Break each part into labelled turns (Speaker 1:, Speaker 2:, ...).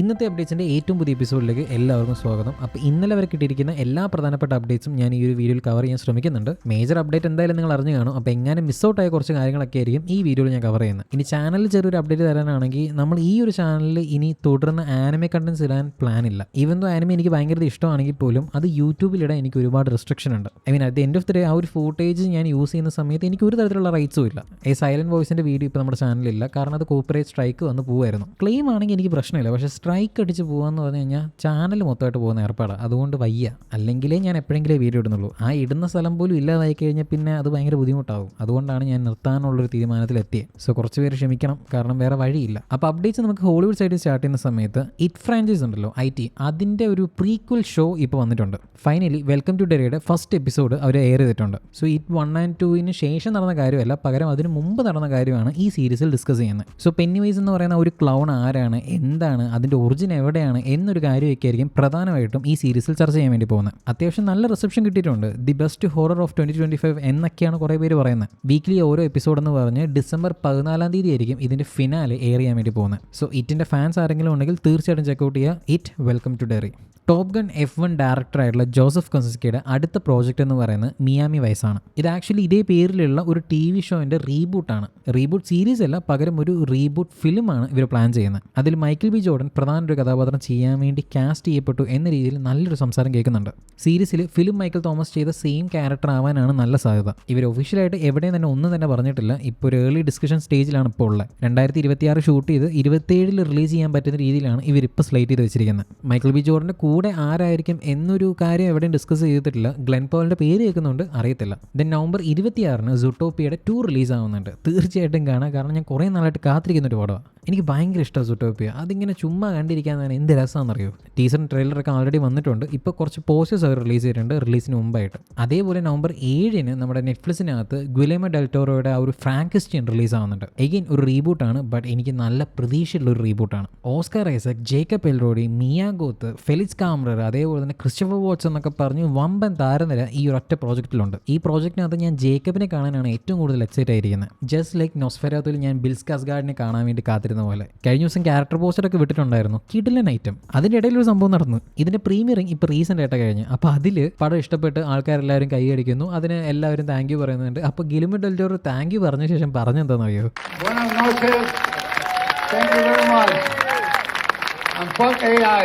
Speaker 1: ഇന്നത്തെ അപ്ഡേറ്റ്സിന്റെ ഏറ്റവും പുതിയ എപ്പിസോഡിലേക്ക് എല്ലാവർക്കും സ്വാഗതം. അപ്പോൾ ഇന്നലെ വരെ കിട്ടിയിരിക്കുന്ന എല്ലാ പ്രധാനപ്പെട്ട അപ്ഡേറ്റ്സും ഞാൻ ഈ ഒരു വീഡിയോയിൽ കവർ ചെയ്യാൻ ശ്രമിക്കുന്നുണ്ട്. മേജർ അപ്ഡേറ്റ് എന്തായാലും നിങ്ങൾ അറിഞ്ഞു കാണും. അപ്പോൾ എങ്ങനെ ആയ കുറച്ച് കാര്യങ്ങളൊക്കെ ആയിരിക്കും ഈ വീഡിയോയിൽ ഞാൻ കവർ ചെയ്യുന്നത്. ഇനി ചാനലിൽ ചെറിയൊരു അപ്ഡേറ്റ് തരാനാണെങ്കിൽ നമ്മൾ ഈ ഒരു ചാനലിൽ ഇനി തുടർന്ന് ആനിമെ കണ്ടൻസ് ഇടാൻ പ്ലാൻ ഇല്ല. ഈവൻ ദോ ആനിമെ എനിക്ക് ഭയങ്കര ഇഷ്ടമാണെങ്കിൽ പോലും അത് യൂട്യൂബിലിടാൻ എനിക്ക് ഒരുപാട് റെസ്ട്രിക്ഷൻ ഉണ്ട്. I mean at the end of the day ആ ഒരു ഫൂട്ടേജ് ഞാൻ യൂസ് ചെയ്യുന്ന സമയത്ത് എനിക്ക് ഒരു തരത്തിലുള്ള റൈറ്റ്സും ഇല്ല. ഈ സൈലന്റ് വോയിസിന്റെ വീഡിയോ ഇപ്പോൾ നമ്മുടെ ചാനലിലില്ല കാരണം അത് കോപ്പറേറ്റ് സ്ട്രൈക്ക് വന്ന് പോകുമായിരുന്നു ക്ലെയിം ആണെങ്കിൽ എനിക്ക് പ്രശ്നമില്ല. പക്ഷേ സ്ട്രൈക്ക് അടിച്ച് പോകുകയെന്ന് പറഞ്ഞു കഴിഞ്ഞാൽ ചാനൽ മൊത്തമായിട്ട് പോകുന്ന ഏർപ്പാടാണ് അതുകൊണ്ട് വയ്യ. അല്ലെങ്കിലേ ഞാൻ എപ്പോഴെങ്കിലും വീഡിയോ ഇടുന്നുള്ളൂ. ആ ഇടുന്ന സ്ഥലം പോലും ഇല്ലാതായി കഴിഞ്ഞാൽ പിന്നെ അത് ഭയങ്കര ബുദ്ധിമുട്ടാവും. അതുകൊണ്ടാണ് ഞാൻ നിർത്താനുള്ളൊരു തീരുമാനത്തിലെത്തിയത് സോ കുറച്ച് പേര് ക്ഷമിക്കണം. കാരണം വേറെ വഴിയില്ല. അപ്പോൾ അപ്ഡേറ്റ്സ് നമുക്ക് ഹോളിവുഡ് സൈഡിൽ സ്റ്റാർട്ട് ചെയ്യുന്ന സമയത്ത് ഇറ്റ് ഫ്രാഞ്ചൈസ് ഉണ്ടല്ലോ ഐ ടി അതിന്റെ ഒരു പ്രീക്വൽ ഷോ ഇപ്പോൾ വന്നിട്ടുണ്ട്. ഫൈനലി വെൽക്കം ടു ഡെറിയുടെ ഫസ്റ്റ് എപ്പിസോഡ് അവർ എയർ ചെയ്തിട്ടുണ്ട്. സോ ഇറ്റ് വൺ ആൻഡ് ടുവിന് ശേഷം നടന്ന കാര്യമല്ല പകരം അതിന് മുമ്പ് നടന്ന കാര്യമാണ് ഈ സീരീസിൽ ഡിസ്കസ് ചെയ്യുന്നത്. സോ പെന്നിവൈസ് എന്ന് പറയുന്ന ഒരു ക്ലൗൺ ആരാണ് എന്താണ് അതിന്റെ ഒറിജിൻ എവിടെയാണ് എന്നൊരു കാര്യമൊക്കെ ആയിരിക്കും പ്രധാനമായിട്ടും ഈ സീരീസിൽ ചർച്ച ചെയ്യാൻ വേണ്ടി പോകുന്നത്. അത്യാവശ്യം നല്ല റിസപ്ഷൻ കിട്ടിയിട്ടുണ്ട്. The best horror of twenty twenty five എന്നൊക്കെയാണ് കുറേ പേര് പറയുന്നത്. വീക്ക്ലി ഓരോ എപ്പിസോഡ് എന്ന് പറഞ്ഞ് ഡിസംബർ പതിനാലാം തീയതി ആയിരിക്കും ഇതിന്റെ ഫിനാലെ എയർ ചെയ്യാൻ വേണ്ടി പോകുന്നത്. സോ ഇറ്റിന്റെ ഫാൻസ് ആരെങ്കിലും ഉണ്ടെങ്കിൽ തീർച്ചയായിട്ടും ചെക്കൗട്ട് ചെയ്യുക. It welcome to Derry top gun F one ഡയറക്ടറായിട്ടുള്ള Joseph കൺസിസ്കയുടെ അടുത്ത പ്രോജക്റ്റ് എന്ന് പറയുന്നത് മിയാമി വയസ്സാണ് ഇത് ആക്ച്വലി ഇതേ പേരിലുള്ള ഒരു ടി വി ഷോന്റെ റീബൂട്ടാണ് റീബൂട്ട് സീരീസ് അല്ല പകരം ഒരു റീബൂട്ട് ഫിലിമാണ് ഇവർ പ്ലാൻ ചെയ്യുന്നത്. അതിൽ മൈക്കിൾ ബി ജോർഡൻ പ്രധാന ഒരു കഥാപാത്രം ചെയ്യാൻ വേണ്ടി കാസ്റ്റ് ചെയ്യപ്പെട്ടു എന്ന രീതിയിൽ നല്ലൊരു സംസാരം കേൾക്കുന്നുണ്ട്. സീരീസിൽ ഫിലിം മൈക്കിൾ തോമസ് ചെയ്ത സെയിം ക്യാരക്ടർ ആവാനാണ് നല്ല സാധ്യത. ഇവർ ഒഫീഷ്യലായിട്ട് എവിടെയും തന്നെ ഒന്നും തന്നെ പറഞ്ഞിട്ടില്ല. ഇപ്പോൾ ഒരു ഏർലി ഡിസ്കഷൻ സ്റ്റേജിലാണ് ഇപ്പോൾ ഉള്ളത്. രണ്ടായിരത്തി ഇരുപത്തിയാറ് ഷൂട്ട് ചെയ്ത് ഇരുപത്തേഴിൽ റിലീസ് ചെയ്യാൻ പറ്റുന്ന രീതിയിലാണ് ഇവരിപ്പോൾ സ്ലൈറ്റ് ചെയ്ത് വെച്ചിരിക്കുന്നത്. മൈക്കിൾ ബി ജോർഡിന്റെ കൂടെ ആരായിരിക്കും എന്നൊരു കാര്യം എവിടെയും ഡിസ്കസ് ചെയ്തിട്ടില്ല. ഗ്ലെൻ പോളിന്റെ പേര് കേൾക്കുന്നുണ്ട് അറിയത്തില്ല. ദെൻ നവംബർ ഇരുപത്തിയാറിന് സുട്ടോപ്പിയുടെ ടൂ റിലീസ് ആവുന്നുണ്ട്. തീർച്ചയായിട്ടും കാണാം. കാരണം ഞാൻ കുറേ നാളായിട്ട് കാത്തിരിക്കുന്ന ഒരു പടമാണ് എനിക്ക് ഭയങ്കര ഇഷ്ടമാണ് സുട്ടോപ്പിയ അതിങ്ങനെ ചുമ്മാ കണ്ടിരിക്കാൻ തന്നെ എന്ത് രസമാണെന്നറിയോ ടീസർ ട്രെയിലറൊക്കെ ഓൾറെഡി വന്നിട്ടുണ്ട്. ഇപ്പോൾ കുറച്ച് പോസ്റ്റേഴ്സ് അവർ റിലീസ് ചെയ്തിട്ടുണ്ട് റിലീസിന് മുമ്പായിട്ട്. അതേപോലെ നവംബർ ഏഴിന് നമ്മുടെ നെറ്റ്ഫ്ലിക്സിനകത്ത് ഗുലേമ ഡെൽറ്റോറോയുടെ ആ ഒരു ഫ്രാങ്കിസ്റ്റിൻ റിലീസ് ആവുന്നുണ്ട്. എഗെയിൻ ഒരു റീബൂട്ടാണ് ബട്ട് എനിക്ക് നല്ല പ്രതീക്ഷയുള്ള ഒരു റീബൂട്ടാണ് Oscar Isaac Jacob Elordi Mia Goth Felix Kammerer അതേപോലെ തന്നെ ക്രിസ്റ്റഫർ വാട്സ് എന്നൊക്കെ പറഞ്ഞ് വമ്പൻ താരനിര ഈ ഒരു ഒറ്റ പ്രോജക്റ്റിലുണ്ട് ഈ പ്രോജക്റ്റിനകത്ത് ഞാൻ ജേക്കബിനെ കാണാനാണ് ഏറ്റവും കൂടുതൽ എക്സൈറ്റ് ആയിരിക്കുന്നത്. ജസ്റ്റ് ലൈക്ക് നൊസ്ഫെരാത്തിൽ ഞാൻ ബിൽസ് കാസ്ഗാർഡിനെ കാണാൻ വേണ്ടി കാത്തിരുന്ന പോലെ. കഴിഞ്ഞ ദിവസം ക്യാരക്ടർ പോസ്റ്റർ ഒക്കെ വിട്ടിട്ടുണ്ടായിരുന്നു. കിഡിലൻ ഐറ്റം അതിന്റെ ഇടയിൽ ഒരു സംഭവം നടന്നു. ഇതിന്റെ പ്രീമിയറിംഗ് ഇപ്പോൾ റീസെന്റ് ആയിട്ട് കഴിഞ്ഞു. അപ്പോൾ അതിൽ പടം ഇഷ്ടപ്പെട്ട് ആൾക്കാരെല്ലാവരും കൈയടിക്കുന്നു അതിന് എല്ലാവരും താങ്ക് യു പറയുന്നുണ്ട്. അപ്പോൾ ഗിലിമി ഡെൽറ്റോർ താങ്ക് യു പറഞ്ഞ ശേഷം
Speaker 2: പറഞ്ഞെന്താന്ന് അറിയോ. Thank you very much. I'm Punk AI.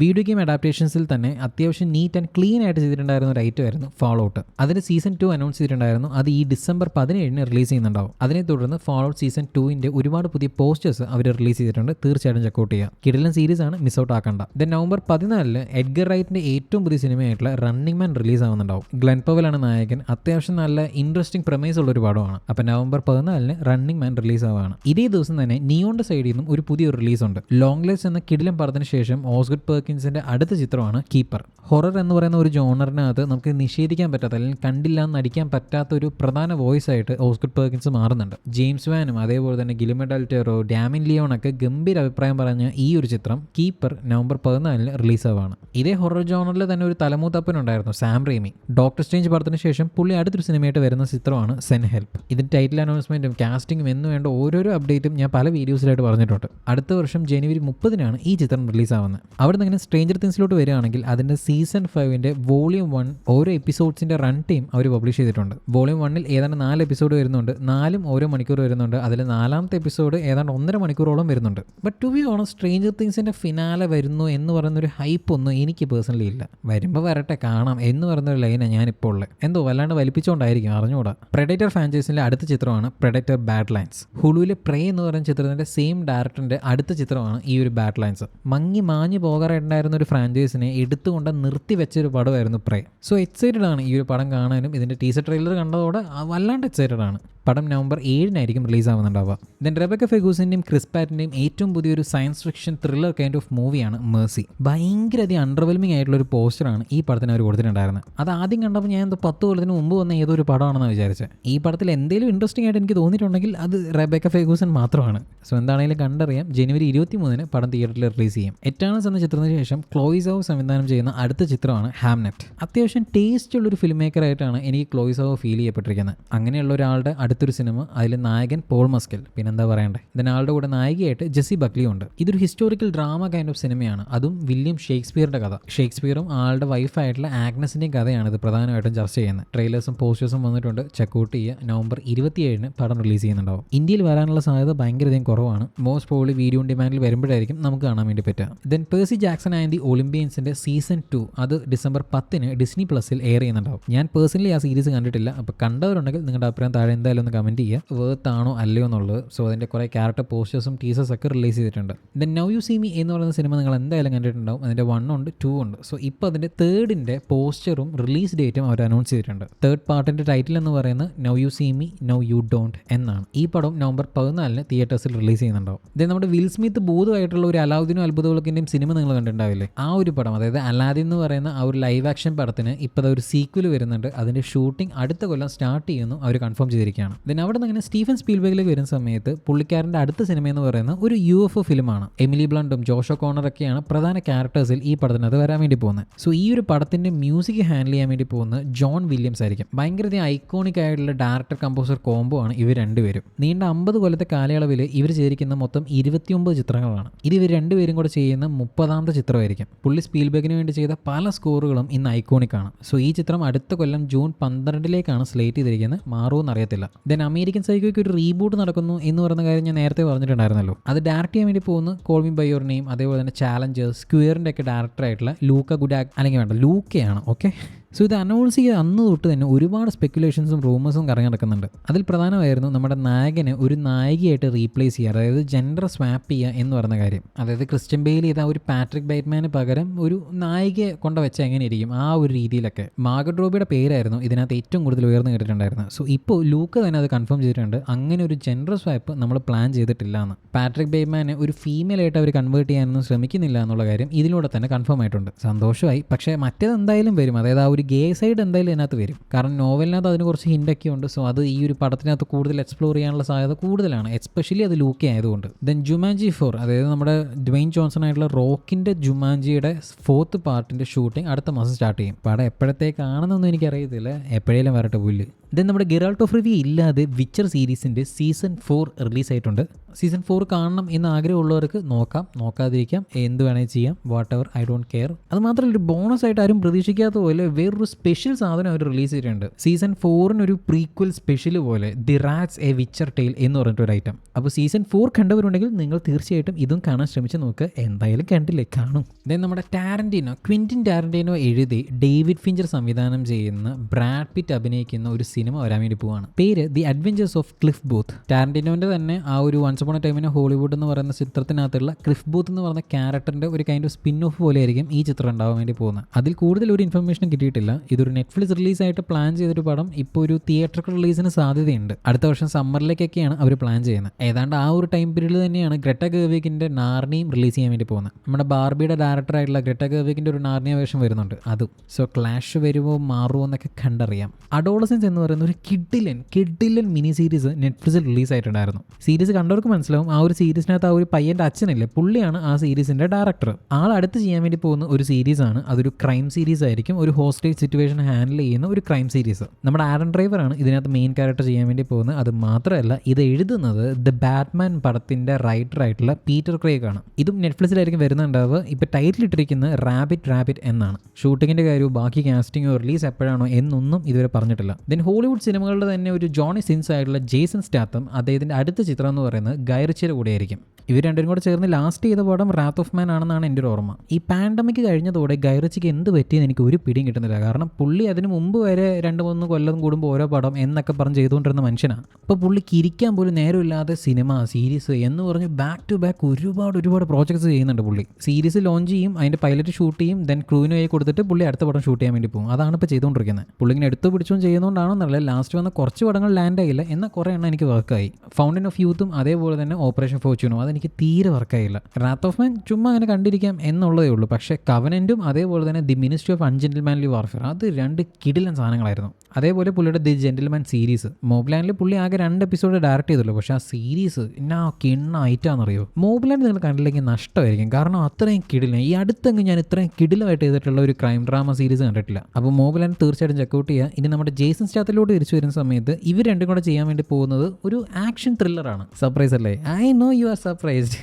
Speaker 1: Video game അഡാപ്റ്റേഷൻസിൽ തന്നെ അത്യാവശ്യം നീറ്റ് ആൻഡ് ക്ലീൻ ആയിട്ട് ചെയ്തിട്ടുണ്ടായിരുന്ന ഒരു ഐറ്റം ആയിരുന്നു ഫോൾ ഔട്ട് അതിന് സീസൺ ടു അനൗൺസ് ചെയ്തിട്ടുണ്ടായിരുന്നു. അത് ഈ ഡിസംബർ പതിനേഴിന് റിലീസ് ചെയ്യുന്നുണ്ടാവും. അതിനെ തുടർന്ന് ഫോൾ ഔട്ട് സീസൺ ടുവിന്റെ ഒരുപാട് പുതിയ പോസ്റ്റേഴ്സ് അവർ റിലീസ് ചെയ്തിട്ടുണ്ട്. തീർച്ചയായിട്ടും ചെക്കൗട്ട് ചെയ്യുക കിടലൻ സീരീസ് ആണ്. മിസ് ഔട്ട് ആക്കണ്ട. ദെൻ നവംബർ പതിനാലിന് എഡ്ഗർ റൈറ്റിന്റെ ഏറ്റവും പുതിയ സിനിമയായിട്ടുള്ള റണ്ണിംഗ് മാൻ റിലീസ് ആവുന്നുണ്ടാവും. ഗ്ലെൻ പവലാണ് നായകൻ. അത്യാവശ്യം നല്ല ഇൻട്രസ്റ്റിംഗ് പ്രമേസ് ഉള്ള ഒരു പടമാണ്. അപ്പൊ നവംബർ പതിനാലിന് റണ്ണിംഗ് മാൻ റിലീസ് ആവുകയാണ്. ഇതേ ദിവസം തന്നെ നിയോണ്ട സൈഡിൽ നിന്നും ഒരു പുതിയ റിലീസ് ഉണ്ട്. ലോങ് ലെസ് എന്ന കിടിലം പടത്തിന് ശേഷം ഓസ്ഗഡ് പേർക്കിൻസിന്റെ അടുത്ത ചിത്രമാണ് കീപ്പർ. ഹൊറർ എന്ന് പറയുന്ന ഒരു ജോണറിനകത്ത് നമുക്ക് നിഷേധിക്കാൻ പറ്റാത്ത അല്ലെങ്കിൽ കണ്ടില്ല എന്ന് നടിക്കാൻ പറ്റാത്ത ഒരു പ്രധാന വോയിസ് ആയിട്ട് ഓസ്ഗഡ് പേർക്കിൻസ് മാറുന്നുണ്ട്. ജെയിംസ് വാനും അതേപോലെ തന്നെ ഗിലിമ ഡൽറ്റേറോ ഡാമിൻ ലിയോണൊക്കെ ഗംഭീര അഭിപ്രായം പറഞ്ഞ ഈ ഒരു ചിത്രം കീപ്പർ നവംബർ പതിനാലിന് റിലീസാവാണ്. ഇതേ ഹൊറർ ജോണറിൽ തന്നെ ഒരു തലമൂത്തപ്പനുണ്ടായിരുന്നു സാം റേമി. ഡോക്ടർ സ്റ്റേഞ്ച് പടത്തിന് ശേഷം പുള്ളി അടുത്തൊരു സിനിമയായിട്ട് വരുന്ന ചിത്രമാണ് സെൻ ഹെൽപ്പ് ഇതിന്റെ ടൈറ്റിൽ അനൗൺസ്മെന്റും കാസ്റ്റിംഗും എന്ന് വേണ്ട ഓരോരോ അപ്ഡേറ്റും ഞാൻ പല വീഡിയോസിലായിട്ട് പറഞ്ഞിട്ടുണ്ട്. അടുത്ത വർഷം ജനുവരി മുപ്പതിനാണ് ഈ ചിത്രം റിലീസാവുന്നത്. അവിടെ നിന്ന് ഇങ്ങനെ സ്ട്രേഞ്ചർ തിങ്സിലോട്ട് വരികയാണെങ്കിൽ അതിന്റെ സീസൺ ഫൈവിന്റെ വോളിയം വൺ ഓരോ എപ്പിസോഡ്സിന്റെ റൺ ടൈം അവർ പബ്ലിഷ് ചെയ്തിട്ടുണ്ട്. വോളിയം വണ്ണിൽ ഏതാണ്ട് നാല് എപ്പിസോഡ് വരുന്നുണ്ട്. നാലും ഓരോ മണിക്കൂർ വരുന്നുണ്ട്. അതിൽ നാലാമത്തെ എപ്പിസോഡ് ഏതാണ്ട് ഒന്നര മണിക്കൂറോളം വരുന്നുണ്ട്. ബട്ട് ടു ബി ഓണം സ്ട്രേഞ്ചർ തിങ്സിന്റെ ഫിനാലെ വരുന്നു എന്ന് പറയുന്ന ഒരു ഹൈപ്പ് ഒന്നും എനിക്ക് പേഴ്സണലി ഇല്ല. വരുമ്പോൾ വരട്ടെ കാണാം എന്ന് പറയുന്ന ഒരു ലൈനാണ് ഞാനിപ്പോൾ ഉള്ളത് എന്തോ വല്ലാണ്ട് വലിപ്പിച്ചുകൊണ്ടായിരിക്കും അറിഞ്ഞുകൂടാ പ്രൊഡക്റ്റർ ഫ്രാഞ്ചൈസിന്റെ അടുത്ത ചിത്രമാണ് പ്രൊഡക്റ്റർ ബാഡ് ലൈൻസ് ഹുളുവിലെ പ്രേ എന്ന് പറയുന്ന ചിത്രത്തിന്റെ സെയിം ഡയറക്ടറിന്റെ അടുത്ത ചിത്രമാണ് ഈ ഒരു ബാഡ് ലൈൻസ് മങ്ങി മാഞ്ഞു പോകാറായിട്ടുണ്ടായിരുന്ന ഒരു ഫ്രാഞ്ചൈസിനെ എടുത്തുകൊണ്ട് നിർത്തി വെച്ചൊരു പടമായിരുന്നു പ്രേ. സോ എക്സൈറ്റഡ് ആണ് ഈ ഒരു പടം കാണാനും. ഇതിന്റെ ടീസർ ട്രെയിലർ കണ്ടതോടെ വല്ലാണ്ട് എക്സൈറ്റഡ് ആണ്. പടം നവംബർ ഏഴിനായിരിക്കും റിലീസ് ആവുന്നുണ്ടാവുക ദെൻ റെബക്ക ഫെഗൂസിന്റെയും ക്രിസ് പാറ്റിന്റെയും ഏറ്റവും പുതിയൊരു science fiction thriller kind of മൂവിയാണ് മേഴ്സി ഭയങ്കര അധികം അണ്ടർവെൽമിംഗ് ആയിട്ടുള്ള ഒരു പോസ്റ്ററാണ് ഈ പടത്തിന് അവർ കൊടുത്തിട്ടുണ്ടായിരുന്നത്. അത് ആദ്യം കണ്ടപ്പോൾ ഞാൻ എന്തോ പത്ത് കൊല്ലത്തിന് മുമ്പ് വന്ന ഏതോ ഒരു പടമാണെന്ന് വിചാരിച്ചത് ഈ പടത്തിൽ എന്തെങ്കിലും ഇൻട്രസ്റ്റിംഗ് ആയിട്ട് എനിക്ക് തോന്നിയിട്ടുണ്ടെങ്കിൽ അത് റെബക്ക ഫെഗൂസൻ മാത്രമാണ്. സോ എന്താണെങ്കിലും കണ്ടറിയാം. ജനുവരി ഇരുപത്തി മൂന്നിന് പടം തിയേറ്ററിൽ റിലീസ് ചെയ്യും. എറ്റാണസ് എന്ന ചിത്രം വന്നതിന് ശേഷം ക്ലോയിസോവ് സംവിധാനം ചെയ്യുന്ന അടുത്ത ചിത്രമാണ് ഹാംനെറ്റ് അത്യാവശ്യം ടേസ്റ്റ് ഉള്ളൊരു ഫിലിം മേക്കറായിട്ടാണ് എനിക്ക് ക്ലോയിസോവ് ഫീൽ ചെയ്യപ്പെട്ടിരിക്കുന്നത്. അങ്ങനെയുള്ള ഒരാളുടെ അടുത്തൊരു സിനിമ അതിൽ നായകൻ പോൾ മസ്കൽ പിന്നെന്താ പറയണ്ടേ? ഇതിനാളുടെ കൂടെ നായികയായിട്ട് ജെസി ബക്ലി ഉണ്ട്. ഇതൊരു ഹിസ്റ്റോറിക്കൽ ഡ്രാമ കൈൻഡ് ഓഫ് സിനിമയാണ് അതും വില്യം ഷേക്സ്പിയറുടെ കഥ. ഷേക്സ്പിയറും ആളുടെ വൈഫായിട്ടുള്ള ആഗ്നസിന്റെയും കഥയാണ് ഇത് പ്രധാനമായിട്ടും ചർച്ച ചെയ്യുന്നത്. ട്രെയിലേഴ്സും പോസ്റ്റേഴ്സും വന്നിട്ടുണ്ട്. ചെക്കൗട്ട് ചെയ്യുക. നവംബർ ഇരുപത്തിയേഴിന് പടം റിലീസ് ചെയ്യുന്നുണ്ടാവും. ഇന്ത്യയിൽ വരാനുള്ള സാധ്യത ഭയങ്കരധികം കുറവാണ്. മോസ്റ്റ് പോളി വീഡിയോ ഡിമാൻഡിൽ വരുമ്പോഴായിരിക്കും നമുക്ക് കാണാൻ വേണ്ടി പറ്റുക. Then Percy Jackson and the ഒളിമ്പിയൻസിന്റെ season two അത് ഡിസംബർ പത്തിന് ഡിസ്നി പ്ലസിൽ എയർ ചെയ്യുന്നുണ്ടാവും. ഞാൻ പേഴ്സണലി ആ സീരീസ് കണ്ടിട്ടില്ല. അപ്പോൾ കണ്ടവരുണ്ടെങ്കിൽ നിങ്ങളുടെ അഭിപ്രായം താഴെ എന്തായാലും ഒന്ന് കമന്റ് ചെയ്യുക. വേർത്ത് ആണോ അല്ലയോ എന്നുള്ളത്. സോ അതിന്റെ കുറേ ക്യാരക്ടർ പോസ്റ്റേഴ്സും ടീസേഴ്സ് ഒക്കെ റിലീസ് ചെയ്തിട്ടുണ്ട്. Then now you see me എന്ന് പറയുന്ന സിനിമ നിങ്ങൾ എന്തായാലും കണ്ടിട്ടുണ്ടാവും. അതിന്റെ വൺ ഉണ്ട് ടു ഉണ്ട്. സോ ഇപ്പോൾ അതിന്റെ തേർഡിന്റെ പോസ്റ്ററും റിലീസ് ഡേറ്റും അവർ അനൗൺസ് ചെയ്തിട്ടുണ്ട്. തേർഡ് പാർട്ടിന്റെ ടൈറ്റിൽ എന്ന് പറയുന്നത് now you see me now you don't എന്നാണ്. ഈ പടം നവംബർ പതിനാലിന് തിയേറ്റേഴ്സിൽ റിലീസ് ചെയ്യുന്നുണ്ടാവും. ഇത് നമ്മുടെ വിൽ സ്മിത്ത് ബോധമായിട്ടുള്ള ഒരു അലാവുദ്ദീനും അത്ഭുതവിളക്കിന്റെയും സിനിമ നിങ്ങൾ കണ്ടിട്ടുണ്ടാവില്ലേ? ആ ഒരു പടം അതായത് അലാദി എന്ന് പറയുന്ന ആ ഒരു ലൈവ് ആക്ഷൻ പടത്തിന് ഇപ്പോൾ ഒരു സീക്വൽ വരുന്നുണ്ട്. അതിന്റെ ഷൂട്ടിംഗ് അടുത്ത കൊല്ലം സ്റ്റാർട്ട് ചെയ്യുന്നു. അവർ കൺഫേം ചെയ്തിരിക്കുകയാണ്. ദെൻ അവിടെ നിന്ന് ഇങ്ങനെ സ്റ്റീഫൻ സ്പീൽബേഗിലേക്ക് വരുന്ന സമയത്ത് പുള്ളിക്കാരന്റെ അടുത്ത സിനിമ എന്ന് പറയുന്ന ഒരു യു എഫ് ഒ ഫിലിമാണ് എമിലി ബ്ലണ്ടും ജോഷോ കോണറൊക്കെയാണ് പ്രധാന ക്യാരക്ടേഴ്സിൽ ഈ പടത്തിനകത്ത് വരാൻ വേണ്ടി പോകുന്നത്. സോ ഈ ഒരു പടത്തിന്റെ മ്യൂസിക് ഹാൻഡിൽ ചെയ്യാൻ വേണ്ടി പോകുന്ന ജോൺ വില്യംസ് ആയിരിക്കും. ഭയങ്കര ഐക്കോണിക് ആയിട്ടുള്ള ഡയറക്ടർ കമ്പോസർ കോംബോ ആണ് ഇവർ രണ്ടുപേരും. നീണ്ട അമ്പത് കൊല്ലത്തെ കാലയളവിൽ ഇവർ ചെയ്തിരിക്കുന്ന മൊത്തം ഇരുപത്തിയൊമ്പത് ചിത്രങ്ങളാണ്. ഇത് ഇവർ രണ്ടുപേരും കൂടെ ചെയ്യുന്ന മുപ്പതാമത്തെ ചിത്രമായിരിക്കും. പുള്ളി സ്പീൽബേഗിന് വേണ്ടി ചെയ്ത പല സ്കോറുകളും ഇന്ന് ഐക്കോണിക് ആണ്. സോ ഈ ചിത്രം അടുത്ത കൊല്ലം ജൂൺ പന്ത്രണ്ടിലേക്കാണ് സ്ലേറ്റ് ചെയ്തിരിക്കുന്നത്. മാറുമെന്ന് അറിയത്തില്ല ദെൻ അമേരിക്കൻ സൈക്കോയ്ക്ക് ഒരു റീബൂട്ട് നടക്കുന്നു എന്ന് പറയുന്ന കാര്യം ഞാൻ നേരത്തെ പറഞ്ഞിട്ടുണ്ടായിരുന്നല്ലോ. അത് ഡയറക്റ്റ് ചെയ്യാൻ വേണ്ടി പോകുന്നു കോൾമി ബയോറിനെയും നെയിം അതേപോലെ തന്നെ ചാലഞ്ചേഴ്സ് സ്ക്വയറിന്റെ ഒക്കെ ഡയറക്ടറായിട്ടുള്ള ലൂക്ക ഗുഡാക് അല്ലെങ്കിൽ വേണ്ട ലൂക്കയാണ് ഓക്കെ സോ ഇത് അനൗൺസ് ചെയ്ത് അന്ന് തൊട്ട് തന്നെ ഒരുപാട് സ്പെക്കുലേഷൻസും റൂമേഴ്സും കറങ്ങി നടക്കുന്നുണ്ട്. അതിൽ പ്രധാനമായിരുന്നു നമ്മുടെ നായകനെ ഒരു നായികയായിട്ട് റീപ്ലേസ് ചെയ്യുക അതായത് ജെൻഡർ സ്വാപ്പ് ചെയ്യുക എന്ന് പറയുന്ന കാര്യം. അതായത് ക്രിസ്ത്യൻ ബെയിൽ ചെയ്ത ഒരു പാട്രിക് ബൈറ്റ്മാന് പകരം ഒരു നായികയെ കൊണ്ട് വെച്ച എങ്ങനെയിരിക്കും ആ ഒരു രീതിയിലൊക്കെ. മാഗഡ് റോബിയുടെ പേരായിരുന്നു ഇതിനകത്ത് ഏറ്റവും കൂടുതൽ ഉയർന്നു കേട്ടിട്ടുണ്ടായിരുന്നത്. സോ ഇപ്പോൾ ലൂക്ക് തന്നെ അത് കൺഫേം ചെയ്തിട്ടുണ്ട് അങ്ങനെ ഒരു ജെൻഡർ സ്വാപ്പ് നമ്മൾ പ്ലാൻ ചെയ്തിട്ടില്ല എന്ന്. പാട്രിക് ബൈറ്റ്മാനെ ഒരു ഫീമെയിൽ ആയിട്ട് അവർ കൺവേർട്ട് ചെയ്യാനൊന്നും ശ്രമിക്കുന്നില്ല എന്നുള്ള കാര്യം ഇതിലൂടെ തന്നെ കൺഫേം ആയിട്ടുണ്ട്. സന്തോഷമായി. പക്ഷേ മറ്റേത് എന്തായാലും വരും. അതായത് ആ ഒരു ഗേ സൈഡ് എന്തായാലും ഇതിനകത്ത് വരും. കാരണം നോവലിനകത്ത് അതിന് കുറച്ച് ഹിന്റൊക്കെ ഉണ്ട്. സോ അത് ഈ ഒരു പടത്തിനകത്ത് കൂടുതൽ എക്സ്പ്ലോർ ചെയ്യാനുള്ള സാധ്യത കൂടുതലാണ്. എസ്പെഷ്യലി അത് ലൂക്ക് ആയതുകൊണ്ട്. ദെൻ ജുമാൻജി ഫോർ അതായത് നമ്മുടെ ഡ്വെയിൻ ജോൺസൺ ആയിട്ടുള്ള റോക്കിന്റെ ജുമാൻജിയുടെ ഫോർത്ത് പാർട്ടിന്റെ ഷൂട്ടിംഗ് അടുത്ത മാസം സ്റ്റാർട്ട് ചെയ്യും. പടം എപ്പോഴത്തേക്കാണെന്നൊന്നും എനിക്കറിയത്തില്ല. എപ്പോഴേലും വരട്ടെ പുല്ല്. ദെൻ നമ്മുടെ ഗെറാൾട്ട് ഓഫ് റിവ്യൂ ഇല്ലാതെ വിച്ചർ സീരീസിന്റെ സീസൺ ഫോർ റിലീസായിട്ടുണ്ട് സീസൺ ഫോർ കാണണം എന്ന് ആഗ്രഹമുള്ളവർക്ക് നോക്കാം. നോക്കാതിരിക്കാം. എന്ത് വേണേൽ ചെയ്യാം. Whatever I don't care അത് മാത്രമല്ല ഒരു ബോണസ് ആയിട്ട് ആരും പ്രതീക്ഷിക്കാത്ത പോലെ വേറൊരു സ്പെഷ്യൽ സാധനം അവർ റിലീസ് ചെയ്തിട്ടുണ്ട്. സീസൺ ഫോറിന് ഒരു പ്രീക്വൽ സ്പെഷ്യൽ പോലെ the rats a Witcher tale എന്ന് പറഞ്ഞിട്ടൊരു ഐറ്റം അപ്പോൾ സീസൺ ഫോർ കണ്ടവരുണ്ടെങ്കിൽ നിങ്ങൾ തീർച്ചയായിട്ടും ഇതും കാണാൻ ശ്രമിച്ച് നോക്കുക എന്തായാലും കണ്ടില്ലേ? കാണും. ദെൻ നമ്മുടെ ടാരന്റീനോ ക്വിന്റിൻ ടാരന്റീനോ എഴുതി ഡേവിഡ് ഫിഞ്ചർ സംവിധാനം ചെയ്യുന്ന ബ്രാഡ് പിറ്റ് അഭിനയിക്കുന്ന ഒരു സിനിമ വരാൻ വേണ്ടി പോവാണ്. പേര് the adventures of Cliff Booth ടാരന്റിനോന്റെ തന്നെ ആ ഒരു വൺസ് അപ്പോൺ ടൈമിന് ഹോളിവുഡ് എന്ന് പറയുന്ന ചിത്രത്തിനകത്തുള്ള ക്ലിഫ് ബൂത്ത് എന്ന് പറയുന്ന ക്യാരക്ടറിന്റെ ഒരു കൈൻഡ് ഓഫ് സ്പിൻ ഓഫ് പോലെ ആയിരിക്കും ഈ ചിത്രം ഉണ്ടാവാൻ വേണ്ടി പോകുന്നത്. അതിൽ കൂടുതൽ ഒരു ഇൻഫർമേഷൻ കിട്ടിയിട്ടില്ല. ഇതൊരു നെറ്റ്ഫ്ലിക്സ് റിലീസായിട്ട് പ്ലാൻ ചെയ്തൊരു പടം. ഇപ്പോൾ ഒരു തിയേറ്ററിൽ റിലീസിന് സാധ്യതയുണ്ട്. അടുത്ത വർഷം സമ്മറിലേക്കൊക്കെയാണ് അവർ പ്ലാൻ ചെയ്യുന്നത്. ഏതാണ്ട് ആ ഒരു ടൈം പീരീഡിൽ തന്നെയാണ് ഗ്രെറ്റ ഗേവിക്കിന്റെ നാർണിയും റിലീസ് ചെയ്യാൻ വേണ്ടി പോകുന്നത്. നമ്മുടെ ബാർബിയുടെ ഡയറക്ടറായിട്ടുള്ള ഗ്രെറ്റ ഗേവിക്കിന്റെ ഒരു നാർണിയ വേഷം വരുന്നുണ്ട്. അതും. സോ ക്ലാഷ് വരുമോ മാറുമോ എന്നൊക്കെ കണ്ടറിയാം. അഡോളസൻസ് എന്ന് പറയുന്ന ഒരു കിഡിലൻ കിഡിലൻ മിനി സീരീസ് നെറ്റ്ഫ്ലിക്സിൽ റിലീസ് ആയിട്ടുണ്ടായിരുന്നു സീരീസ് കണ്ടവർക്ക് മനസ്സിലാവും ആ ഒരു സീരീസിനകത്ത് ആ ഒരു പയ്യന്റെ അച്ഛനല്ലേ പുള്ളിയാണ് ആ സീരീസിന്റെ ഡയറക്ടർ. ആൾ അടുത്ത് ചെയ്യാൻ വേണ്ടി പോകുന്ന ഒരു സീരീസാണ് അതൊരു ക്രൈം സീരീസ് ആയിരിക്കും ഒരു ഹോസ്റ്റേജ് സിറ്റുവേഷൻ ഹാൻഡിൽ ചെയ്യുന്ന ഒരു ക്രൈം സീരീസ്. നമ്മുടെ ആരൻ ആണ് ഇതിനകത്ത് മെയിൻ ക്യാരക്ടർ ചെയ്യാൻ വേണ്ടി പോകുന്നത് അത് മാത്രമല്ല ഇത് എഴുതുന്നത് ദ ബാറ്റ്മാൻ പടത്തിന്റെ റൈറ്റർ ആയിട്ടുള്ള പീറ്റർ ക്രേഗ് ആണ് ഇതും നെറ്റ്ഫ്ലിക്സിലായിരിക്കും വരുന്നുണ്ടാവുക ഇപ്പോൾ ടൈറ്റിൽ ഇട്ടിരിക്കുന്നത് റാബിറ്റ് റാബിറ്റ് എന്നാണ്. ഷൂട്ടിങ്ങിന്റെ കാര്യവും ബാക്കി കാസ്റ്റിങ്ങോ റിലീസ് എപ്പോഴാണോ എന്നൊന്നും ഇതുവരെ പറഞ്ഞിട്ടില്ല. ദെൻ ഹോളിവുഡ് സിനിമകളുടെ തന്നെ ഒരു ജോണി സിൻസ് ആയിട്ടുള്ള ജേസൺ സ്റ്റാത്തം അദ്ദേഹത്തിന്റെ അടുത്ത ചിത്രം എന്ന് പറയുന്നത് ഗൈറിച്ചിയുടെ കൂടെയായിരിക്കും. ഇവർ രണ്ടുപേരും കൂടെ ചേർന്ന് ലാസ്റ്റ് ചെയ്ത പടം റാത്ത് ഓഫ് മാൻ ആണെന്നാണ് എന്റെ ഒരു ഓർമ്മ. ഈ പാൻഡമിക് കഴിഞ്ഞതോടെ ഗൈറച്ചിക്ക് എന്ത് പറ്റിയെന്ന് എനിക്ക് ഒരു പിടിയും കിട്ടുന്നില്ല. കാരണം പുള്ളി അതിന് മുമ്പ് വരെ രണ്ട് മൂന്ന് കൊല്ലം കൂടുമ്പോൾ ഓരോ പടം എന്നൊക്കെ പറഞ്ഞ് ചെയ്തുകൊണ്ടിരുന്ന മനുഷ്യനാണ് അപ്പോൾ പുള്ളിക്ക് ഇരിക്കാൻ പോലും നേരമില്ലാതെ സിനിമ സീരീസ് എന്ന് പറഞ്ഞ് ബാക്ക് ടു ബാക്ക് ഒരുപാട് ഒരുപാട് പ്രോജക്ട്സ് ചെയ്യുന്നുണ്ട് പുള്ളി. സീരീസ് ലോഞ്ച് ചെയ്യും അതിന്റെ പൈലറ്റ് ഷൂട്ട് ചെയ്യും ദെൻ ക്രൂവിന് കൊടുത്തിട്ട് പുള്ളി അടുത്ത പടം ഷൂട്ട് ചെയ്യാൻ വേണ്ടി പോകും. അതാണ് ഇപ്പോൾ ചെയ്തുകൊണ്ടിരിക്കുന്നത്. പുള്ളി ഇങ്ങനെ എടുത്തു പിടിച്ചും ചെയ്യുന്നതുകൊണ്ടാണോ പറഞ്ഞില്ല ലാസ്റ്റ് വന്ന കുറച്ച് പടങ്ങൾ ലാൻഡ് ആയില്ല. എന്നാൽ കുറേ എണ്ണം എനിക്ക് വർക്കായി ഫൗണ്ടൻ ഓഫ് യൂത്തും അതേപോലെ തന്നെ ഓപ്പറേഷൻ ഫോർച്യൂണും അതെനിക്ക് തീരെ വർക്കായില്ല റാത്ത് ഓഫ് മാൻ ചുമ്മാ അങ്ങനെ കണ്ടിരിക്കാം എന്നുള്ളതേ ഉള്ളൂ. പക്ഷേ കവനന്റും അതേപോലെ തന്നെ the ministry of ungentlemanly warfare അത് രണ്ട് കിടിലൻ സാധനങ്ങളായിരുന്നു. അതേപോലെ പുള്ളിയുടെ ദി ജെന്റിൽമാൻ സീരീസ് മോബ്ലാൻഡിൽ പുള്ളി ആകെ രണ്ട് എപ്പിസോഡ് ഡയറക്റ്റ് ചെയ്തുള്ളൂ. പക്ഷേ ആ സീരീസ് എന്നാ കിണ്ണ ഐറ്റാണെന്നറിയോ മോബ്ലാൻഡ് നിങ്ങൾ കണ്ടില്ലെങ്കിൽ നഷ്ടമായിരിക്കും. കാരണം അത്രയും കിടിലൻ. ഈ അടുത്തെങ്കിൽ ഞാൻ ഇത്രയും കിടിലമായിട്ട് ചെയ്തിട്ടുള്ള ഒരു ക്രൈം ഡ്രാമ സീരീസ് കണ്ടിട്ടില്ല. അപ്പോൾ മോബ്ലാൻഡ് തീർച്ചയായിട്ടും ചെക്കൗട്ട് ചെയ്യുക ഇനി നമ്മുടെ ജേസൺ സ്റ്റാത്തിലോട്ട് തിരിച്ചു വരുന്ന സമയത്ത് ഇവർ രണ്ടും കൂടെ ചെയ്യാൻ വേണ്ടി പോകുന്നത് ഒരു ആക്ഷൻ ത്രില്ലറാണ് സർപ്രൈസ് അല്ലേ? I know you are surprised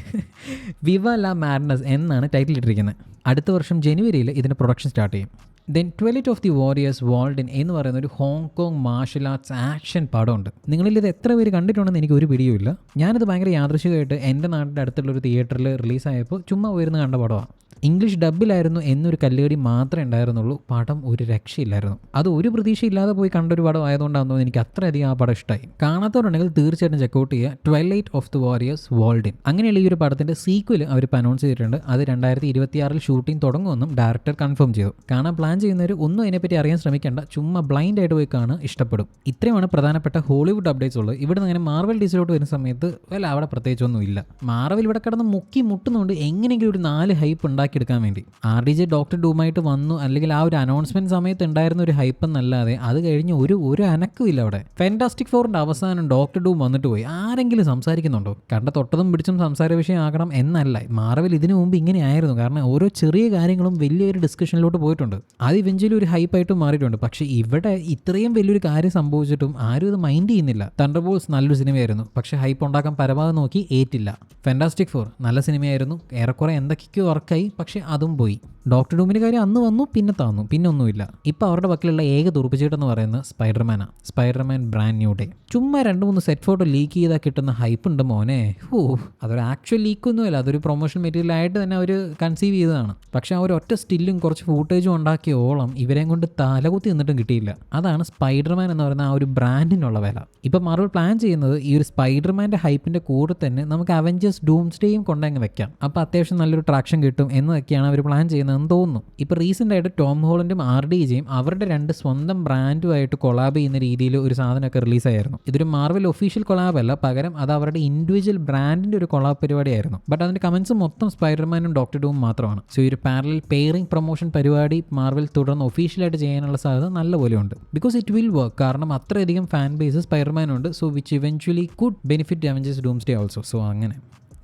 Speaker 1: viva la madness എന്നാണ് ടൈറ്റിൽ ഇട്ടിരിക്കുന്നത്. അടുത്ത വർഷം ജനുവരിയിൽ ഇതിന്റെ പ്രൊഡക്ഷൻ സ്റ്റാർട്ട് ചെയ്യും. Then twilight of the warriors walled in എന്ന് പറയുന്ന ഒരു Hong Kong martial arts action പടമുണ്ട്. നിങ്ങളിൽ ഇത് എത്ര പേര് കണ്ടിട്ടുണ്ടെന്ന് എനിക്ക് ഒരു പിടിയുമില്ല ഞാനത് ഭയങ്കര യാദൃശികമായിട്ട് എന്റെ നാടിന്റെ അടുത്തുള്ള ഒരു തിയേറ്ററിൽ റിലീസായപ്പോൾ ചുമ്മാ ഉയർന്ന് കണ്ട പടമാണ് ഇംഗ്ലീഷ് ഡബിലായിരുന്നു എന്നൊരു കല്ലുകടി മാത്രമേ ഉണ്ടായിരുന്നുള്ളൂ. പാഠം ഒരു രക്ഷയില്ലായിരുന്നു. അത് ഒരു പ്രതീക്ഷയില്ലാതെ പോയി കണ്ടൊരു പടം ആയതുകൊണ്ടാണെന്ന് എനിക്ക് അത്രയധികം ആ പടം ഇഷ്ടമായി കാണാത്തവരുണ്ടെങ്കിൽ തീർച്ചയായിട്ടും ചെക്കൗട്ട് ചെയ്യുക. Twilight of the warriors walled in അങ്ങനെയുള്ള ഈ ഒരു പടത്തിന്റെ സീക്വൽ അവർ അനൗൺസ് ചെയ്തിട്ടുണ്ട്. അത് രണ്ടായിരത്തി ഇരുപത്തിയാറിൽ ഷൂട്ടിംഗ് തുടങ്ങുമെന്നും ഡയറക്ടർ കൺഫേം ചെയ്തു. കാണാൻ പ്ലാൻ ചെയ്യുന്നവർ ഒന്നും അതിനെപ്പറ്റി അറിയാൻ ശ്രമിക്കേണ്ട. ചുമ്മാ ബ്ലൈൻഡ് ആയിട്ട് പോയി കാണാൻ ഇഷ്ടപ്പെടും. ഇത്രയുമാണ് പ്രധാനപ്പെട്ട ഹോളിവുഡ് അപ്ഡേറ്റ്സ് ഉള്ളത്. ഇവിടെ നിന്ന് അങ്ങനെ മാർവൽ ഡിസിലോട്ട് വരുന്ന സമയത്ത് വല്ല അവിടെ പ്രത്യേകിച്ചൊന്നും ഇല്ല മാർവൽ ഇവിടെ കിടന്ന് മുക്കി മുട്ടുന്നുണ്ട് എങ്ങനെയെങ്കിലും ഒരു നാല് ഹൈപ്പ് ഉണ്ടാക്കിയെടുക്കാൻ വേണ്ടി. ആർ ഡി ജെ ഡോക്ടർ ഡൂമായിട്ട് വന്നു. അല്ലെങ്കിൽ ആ ഒരു അനൗൺസ്മെന്റ് സമയത്ത് ഉണ്ടായിരുന്ന ഒരു ഹൈപ്പ് എന്നല്ലാതെ അത് കഴിഞ്ഞ് ഒരു ഒരു അനക്കും ഇല്ല അവിടെ. ഫാന്റാസ്റ്റിക് ഫോറിന്റെ അവസാനം ഡോക്ടർ ഡൂം വന്നിട്ട് പോയി. ആരെങ്കിലും സംസാരിക്കുന്നുണ്ടോ? കണ്ട തൊട്ടതും പിടിച്ചും സംസാര വിഷയം ആകണം എന്നല്ല. മാർവൽ ഇതിനു മുമ്പ് ഇങ്ങനെയായിരുന്നു കാരണം ഓരോ ചെറിയ കാര്യങ്ങളും വലിയൊരു ഡിസ്കഷനിലോട്ട് പോയിട്ടുണ്ട്. അത് ഇവഞ്ചലി ഒരു ഹൈപ്പായിട്ട് മാറിയിട്ടുണ്ട്. പക്ഷേ ഇവിടെ ഇത്രയും വലിയൊരു കാര്യം സംഭവിച്ചിട്ടും ആരും ഇത് മൈൻഡ് ചെയ്യുന്നില്ല. തണ്ടർബോൾസ് നല്ലൊരു സിനിമയായിരുന്നു. പക്ഷേ ഹൈപ്പ് ഉണ്ടാക്കാൻ പരമാവധി നോക്കി ഏറ്റില്ല. ഫെന്റാസ്റ്റിക് ഫോർ നല്ല സിനിമയായിരുന്നു. ഏറെക്കുറെ എന്തൊക്കെയോ വർക്കായി പക്ഷേ അതും പോയി. ഡോക്ടർ ഡൂമിന്റെ കാര്യം അന്ന് വന്നു പിന്നെ താന്നു പിന്നെ ഒന്നുമില്ല. ഇപ്പോൾ അവരുടെ പക്കലുള്ള ഏക തുറപ്പിച്ചീട്ടെന്ന് പറയുന്നത് സ്പൈഡർമാനാണ് സ്പൈഡർമാൻ ബ്രാൻഡ് ന്യൂ ഡേ ചുമ്മാ രണ്ട് മൂന്ന് സെറ്റ് ഫോട്ടോ ലീക്ക് ചെയ്താൽ കിട്ടുന്ന ഹൈപ്പ് ഉണ്ട് മോനെ. ഹൂ അതൊരു ആക്ച്വൽ ലീക്കൊന്നുമല്ല അതൊരു പ്രൊമോഷൻ മെറ്റീരിയൽ ആയിട്ട് തന്നെ അവർ കൺസീവ് ചെയ്തതാണ്. പക്ഷേ ആ ഒറ്റ സ്റ്റില്ലും കുറച്ച് ഫൂട്ടേജും ഉണ്ടാക്കിയ ഓളം ഇവരെയും കൊണ്ട് തലകുത്തി നിന്നിട്ടും കിട്ടിയില്ല. അതാണ് സ്പൈഡർമാൻ എന്ന് പറയുന്ന ആ ഒരു ബ്രാൻഡിനുള്ള വില. ഇപ്പം മാർവൽ പ്ലാൻ ചെയ്യുന്നത് ഈ ഒരു സ്പൈഡർമാന്റെ ഹൈപ്പിന്റെ കൂടെ തന്നെ നമുക്ക് അവഞ്ചേഴ്സ് ഡൂംസ്ഡേയും കൊണ്ടങ്ങ് വെക്കാം. അപ്പോൾ അത്യാവശ്യം നല്ലൊരു ട്രാക്ഷൻ കിട്ടും എന്നതൊക്കെയാണ് അവർ പ്ലാൻ ചെയ്യുന്നതെന്ന് തോന്നുന്നു. ഇപ്പോൾ റീസെന്റ് ആയിട്ട് ടോം ഹോളൻഡും ആർ ഡി ജെയും അവരുടെ രണ്ട് സ്വന്തം ബ്രാൻഡുമായിട്ട് കൊളാബ് ചെയ്യുന്ന രീതിയിൽ ഒരു സാധനമൊക്കെ റിലീസായിരുന്നു. ഇതൊരു മാർവൽ ഒഫീഷ്യൽ കൊളാബ് അല്ല പകരം അത് അവരുടെ ഇൻഡിവിജ്വൽ ബ്രാൻഡിന്റെ ഒരു കൊളാബ് പരിപാടിയായിരുന്നു. ബട്ട് അതിന്റെ കമൻസ് മൊത്തം സ്പൈഡർമാനും ഡോക്ടർ ഡൂം മാത്രമാണ്. സോ ഈ ഒരു പാരലൽ പെയറിംഗ് പ്രൊമോഷൻ പരിപാടി മാർവൽ തുടർന്ന് ഒഫീഷ്യലായിട്ട് ചെയ്യാനുള്ള സാധ്യത നല്ലപോലെ ഉണ്ട് ബിക്കോസ് ഇറ്റ് വിൽ വർക്ക് കാരണം അത്രയധികം fan base സ്പൈഡർമാനുണ്ട് so which eventually could benefit Avengers Doomsday also so അങ്ങനെ.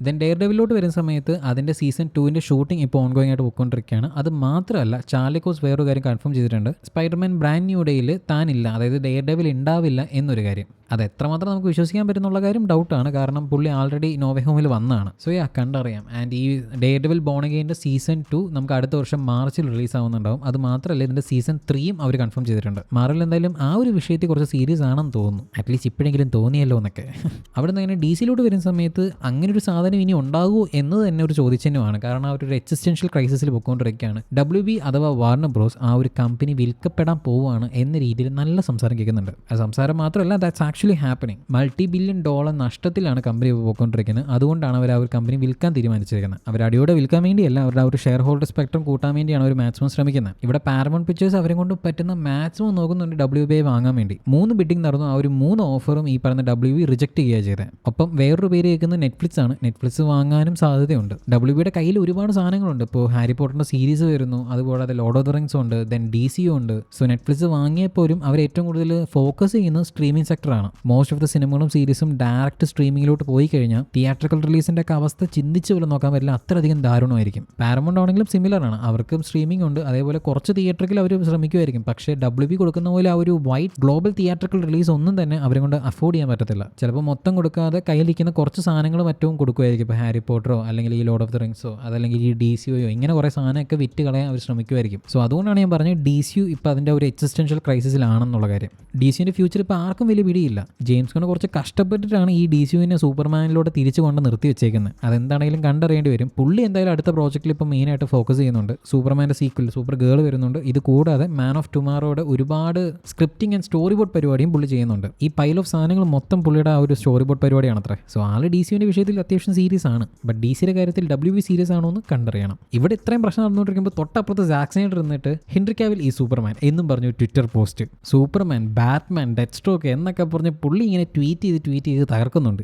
Speaker 1: ദെൻ ഡെയർ ഡെവിലോട്ട് വരുന്ന സമയത്ത് അതിന്റെ സീസൺ ടുവിന്റെ ഷൂട്ടിംഗ് ഇപ്പോൾ ഓൺഗോയിങ് ആയിട്ട് പോയിക്കൊണ്ടിരിക്കുകയാണ്. അത് മാത്രമല്ല ചാർലിക്കോസ് വേറൊരു കാര്യം കൺഫേം ചെയ്തിട്ടുണ്ട്. സ്പൈഡർമാൻ ബ്രാൻഡ് ന്യൂ ഡേയിൽ താനില്ല. അതായത് ഡെയർ ഡെവിൽ ഉണ്ടാവില്ല എന്നൊരു കാര്യം. അത് എത്രമാത്രം നമുക്ക് വിശ്വസിക്കാൻ പറ്റുന്നുള്ള കാര്യം ഡൗട്ടാണ് കാരണം പുള്ളി ആൾറെഡി നോവേ ഹോമിൽ വന്നതാണ് സോ യാ കണ്ടറിയാം. ആൻഡ് ഈ ഡേ ഡെവിൽ ബോണഗെയിന്റെ സീസൺ ടു നമുക്ക് അടുത്ത വർഷം മാർച്ചിൽ റിലീസ് ആവുന്നുണ്ടാവും. അത് മാത്രമല്ല ഇതിന്റെ സീസൺ ത്രീയും അവർ കൺഫേം ചെയ്തിട്ടുണ്ട്. മാറിൽ എന്തായാലും ആ ഒരു വിഷയത്തെ കുറച്ച് സീരിയസ് ആണെന്ന് തോന്നുന്നു. അറ്റ്ലീസ്റ്റ് ഇപ്പോഴെങ്കിലും തോന്നിയല്ലോ എന്നൊക്കെ. അവിടെ നിന്ന് അങ്ങനെ ഡി സിയിലോട്ട് വരുന്ന സമയത്ത് അങ്ങനെ ഒരു സാധനം ഇനി ഉണ്ടാകുമോ എന്നത് തന്നെ ഒരു ചോദിച്ചനുമാണ് കാരണം ആ ഒരു എക്സിസ്റ്റൻഷ്യൽ ക്രൈസിസിൽ പൊയ്ക്കൊണ്ടിരിക്കുകയാണ് ഡബ്ല്യു ബി അഥവാ വാർണർ ബ്രോസ് ആ ഒരു കമ്പനി വിൽക്കപ്പെടാൻ പോവുകയാണ് എന്ന രീതിയിൽ നല്ല സംസാരം കേൾക്കുന്നുണ്ട്. ആ സംസാരം മാത്രമല്ല that's actually happening multi billion dollar നഷ്ടത്തിലാണ് company പോയിക്കൊണ്ടിരിക്കുന്നത്. അതുകൊണ്ടാണ് അവർ ആ ഒരു കമ്പനി വിൽക്കാൻ തീരുമാനിച്ചിരിക്കുന്നത്. അവർ അടിയോടെ വിൽക്കാൻ വേണ്ടിയല്ല അവരുടെ ആ ഒരു ഷെയർ ഹോൾഡർ സ്പെക്ട്രം കൂട്ടാൻ വേണ്ടിയാണ് അവർ മാക്സിമം ശ്രമിക്കുന്നത്. ഇവിടെ പാരമൗണ്ട് പിക്ചേഴ്സ് അവരെ കൊണ്ട് പറ്റുന്ന മാക്സിമം നോക്കുന്നുണ്ട് ഡബ്ല്യു ബി വാങ്ങാൻ വേണ്ടി. മൂന്ന് ബിഡിംഗ് നടന്നു ആ ഒരു മൂന്ന് ഓഫറും ഈ പറഞ്ഞ ഡബ്ല്യു ബി റിജക്ട് ചെയ്യുക ചെയ്തത്. ഒപ്പം വേറൊരു പേര് കേൾക്കുന്നത് നെറ്റ്ഫ്ലിക്സ് ആണ്. നെറ്റ്ഫ്ലിക്സ് വാങ്ങാനും സാധ്യതയുണ്ട്. ഡബ്ല്യു ബിയുടെ കയ്യിൽ ഒരുപാട് സാധനങ്ങളുണ്ട്. ഇപ്പോൾ ഹാരി പോട്ടറിന്റെ സീരീസ് വരുന്നു അതുകൂടാതെ ലോഡ് ഓഫ് ദ റിങ്സ് ഉണ്ട് ദെൻ ഡി സി ഉണ്ട്. സോ നെറ്റ്ഫ്ലിക്സ് വാങ്ങിയപ്പോഴും അവർ ഏറ്റവും കൂടുതൽ ഫോക്കസ് ചെയ്യുന്നത് സ്ട്രീമിംഗ് സെക്ടറാണ് മോസ്റ്റ് ഓഫ് ദ സിനിമകളും സീരീസും ഡയറക്റ്റ് സ്ട്രീമിങ്ങിലോട്ട് പോയി കഴിഞ്ഞാൽ തിയേറ്ററിക്കൽ റിലീസിന്റെ ഒക്കെ അവസ്ഥ ചിന്തിച്ച് പോലും നോക്കാൻ പറ്റില്ല. അത്രയധികം ദാരുണമായിരിക്കും. പാരമൗണ്ട് ആണെങ്കിലും സിമിലർ ആണ്. അവർക്കും സ്ട്രീമിംഗ് ഉണ്ട്. അതേപോലെ കുറച്ച് തിയേറ്ററിൽ അവർ ശ്രമിക്കുമായിരിക്കും. പക്ഷേ ഡബ്ല്യു ബി കൊടുക്കുന്ന പോലെ ആ ഒരു വൈറ്റ് ഗ്ലോബൽ തിയേറ്ററിക്കൽ റിലീസ് ഒന്നും തന്നെ അവരെ കൊണ്ട് അഫോർഡ് ചെയ്യാൻ പറ്റത്തില്ല. ചിലപ്പോൾ മൊത്തം കൊടുക്കാതെ കയ്യിലിരിക്കുന്ന കുറച്ച് സാധനങ്ങൾ മറ്റും കൊടുക്കുമായിരിക്കും. ഇപ്പോൾ ഹാരി പോട്ടറോ അല്ലെങ്കിൽ ഈ ലോഡ് ഓഫ് ദ റിങ്സോ അതല്ലെങ്കിൽ ഈ ഡി സി ഒയോ ഇങ്ങനെ കുറേ സാധനമൊക്കെ വിറ്റ് കളയാൻ അവർ ശ്രമിക്കുമായിരിക്കും. സോ അതുകൊണ്ടാണ് ഞാൻ പറഞ്ഞത് ഡി സി യു ഇപ്പോൾ അതിന്റെ ഒരു എക്സിസ്റ്റൻഷ്യൽ ക്രൈസിസിലാണെന്നുള്ള കാര്യം. ഡി സിന്റെ ഫ്യൂച്ചർ ഇപ്പോൾ ആർക്കും വലിയ പിടിയില്ല. ജെയിംസ് കൊണ്ട് കുറച്ച് കഷ്ടപ്പെട്ടിട്ടാണ് ഈ ഡി സിയുവിനെ സൂപ്പർമാനിലൂടെ തിരിച്ചു കൊണ്ട് നിർത്തി വെച്ചേക്കുന്നത്. അതെന്താണെങ്കിലും കണ്ടറിയേണ്ടി വരും. പുള്ളി എന്തായാലും അടുത്ത പ്രോജക്റ്റിൽ ഇപ്പോൾ മെയിനായിട്ട് ഫോക്കസ് ചെയ്യുന്നുണ്ട്. സൂപ്പർമാന്റെ സീക്വൽ സൂപ്പർ ഗേൾ വരുന്നുണ്ട്. ഇത് കൂടാതെ മാൻ ഓഫ് ടുമാറോയുടെ ഒരുപാട് സ്ക്രിപ്റ്റിംഗ് ആൻഡ് സ്റ്റോറി ബോർഡ് പരിപാടിയും പുള്ളി ചെയ്യുന്നുണ്ട്. ഈ പൈൽ ഓഫ് സാധനങ്ങൾ മൊത്തം പുള്ളിയുടെ ആ ഒരു സ്റ്റോറി ബോർഡ് പരിപാടിയാണ് അത്ര സോ ആൾ ഡി സിയുടെ വിഷയത്തിൽ അത്യാവശ്യം സീരീസ് ആണ്. ബട്ട് ഡി സിയുടെ കാര്യത്തിൽ ഡബ്ല്യു ബി സീരീസ് ആണോ എന്ന് കണ്ടറിയണം. ഇവിടെ ഇത്രയും പ്രശ്നം നടന്നുകൊണ്ടിരിക്കുമ്പോൾ തൊട്ടപ്പുറത്ത് സാക്സിനേറ്റ് ഇരുന്നിട്ട് ഹെൻറി ഈ സൂപ്പർമാൻ എന്നും പറഞ്ഞു Twitter post Superman Batman Deathstroke എന്നൊക്കെ പറഞ്ഞ് പുള്ളി ഇങ്ങനെ ട്വീറ്റ് ചെയ്ത് ട്വീറ്റ് ചെയ്ത് തകർക്കുന്നുണ്ട്.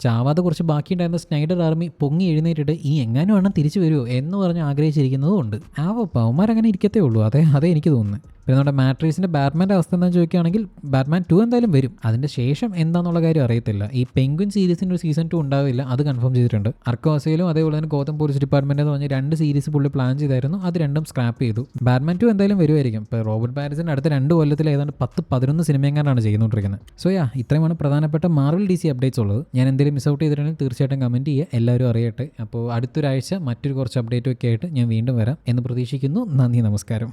Speaker 1: ചാവാതെ കുറച്ച് ബാക്കിയുണ്ടായിരുന്ന സ്നൈഡർ ആർമി പൊങ്ങി എഴുന്നേറ്റിട്ട് ഈ എങ്ങാനും വേണം തിരിച്ചു വരുമോ എന്ന് പറഞ്ഞ് ആഗ്രഹിച്ചിരിക്കുന്നതും ഉണ്ട്. ആ പവന്മാർ അങ്ങനെ ഇരിക്കത്തേ ഉള്ളൂ. അതെ അതേ എനിക്ക് തോന്നുന്നത് പിന്നെ നമ്മുടെ മാട്രീസിന്റെ ബാറ്റ്മാന്റെ അവസ്ഥ എന്താണെന്ന് ചോദിക്കുകയാണെങ്കിൽ ബാറ്റ്മാൻ ടു എന്തായാലും വരും. അതിന്റെ ശേഷം എന്താണെന്നുള്ള കാര്യം അറിയത്തില്ല. ഈ പെങ്കുൻ സീരീസിന്റെ ഒരു സീസൺ ടു ഉണ്ടാവില്ല അത് കൺഫേം ചെയ്തിട്ടുണ്ട്. അർക്കോസയിലും അതേപോലെ തന്നെ ഗോതം പോലീസ് ഡിപ്പാർട്ട്മെന്റ് എന്ന് പറഞ്ഞ് രണ്ട് സീരീസ് പുള്ളി പ്ലാൻ ചെയ്തായിരുന്നു അത് രണ്ടും സ്ക്രാപ്പ് ചെയ്തു. ബാറ്റ്മാൻ ടു എന്തായാലും വരുമായിരിക്കും ഇപ്പോൾ റോബർട്ട് പാരിസിന്റെ അടുത്ത രണ്ട് കൊല്ലത്തിൽ ഏതാണ്ട് പത്ത് പതിനൊന്ന് സിനിമയെങ്ങാണ്ടാണ് ചെയ്യുന്നുകൊണ്ടിരിക്കുന്നത് സോ യാ ഇത്രയുമാണ് പ്രധാനപ്പെട്ട മാർവൽ ഡി സി അപ്ഡേറ്റ്സ് ഉള്ളത്. ഞാൻ എന്തെങ്കിലും മിസ് ഔട്ട് ചെയ്തിട്ടുണ്ടെങ്കിൽ തീർച്ചയായിട്ടും കമന്റ് ചെയ്യുക. എല്ലാവരും അറിയട്ടെ. അപ്പോൾ അടുത്തൊരാഴ്ച മറ്റൊരു കുറച്ച് അപ്ഡേറ്റും ഒക്കെ ആയിട്ട് ഞാൻ വീണ്ടും വരാം. എന്ന് പ്രതീക്ഷിക്കുന്നു. നന്ദി നമസ്കാരം.